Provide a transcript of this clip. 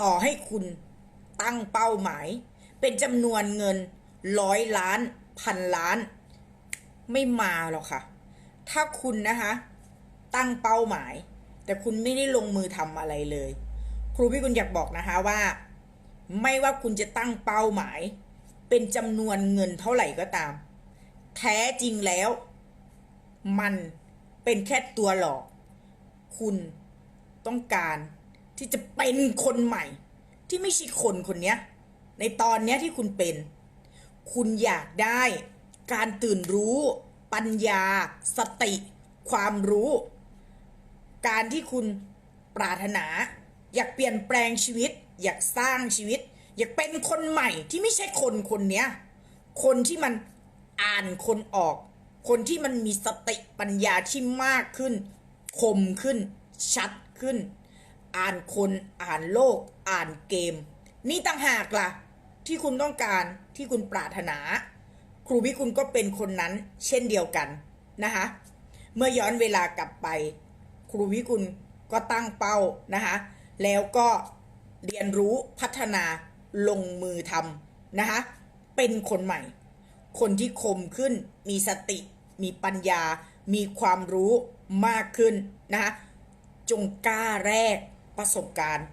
ต่อให้คุณตั้งเป้าหมาย เป็นจำนวนเงินร้อยล้านพันล้าน ไม่มาหรอกค่ะ ถ้าคุณนะคะ ตั้งเป้าหมาย แต่คุณไม่ได้ลงมือทำอะไรเลย ครูพี่คุณอยากบอกนะคะว่า ไม่ว่าคุณจะตั้งเป้าหมาย เป็นจำนวนเงินเท่าไหร่ก็ตาม แท้จริงแล้ว มันเป็นแค่ตัวหลอก คุณต้องการ ที่จะเป็นคนใหม่ ที่ไม่ใช่คนคนเนี้ยในตอนเนี้ยที่คุณเป็น คุณอยากได้การตื่นรู้ ปัญญา สติ ความรู้ การที่คุณปรารถนา อยากเปลี่ยนแปลงชีวิต อยากสร้างชีวิต อยากเป็นคนใหม่ที่ไม่ใช่คนคนเนี้ยคนที่มันอ่านคนออก คนที่มันมีสติปัญญาที่มากขึ้น คมขึ้น ชัดขึ้น อ่านคนอ่านโลก อ่านเกม นี่ต่างหากล่ะ ที่คุณต้องการที่คุณปรารถนา ครูวิคุณก็เป็นคนนั้นเช่นเดียวกันนะคะเมื่อย้อนเวลากลับไป ครูวิคุณก็ตั้งเป้านะคะแล้วก็เรียนรู้พัฒนาลงมือทำนะคะเป็นคนใหม่ คนที่คมขึ้นมีสติ มีปัญญา มีความรู้มากขึ้นนะคะจงกล้าแรก ประสบการณ์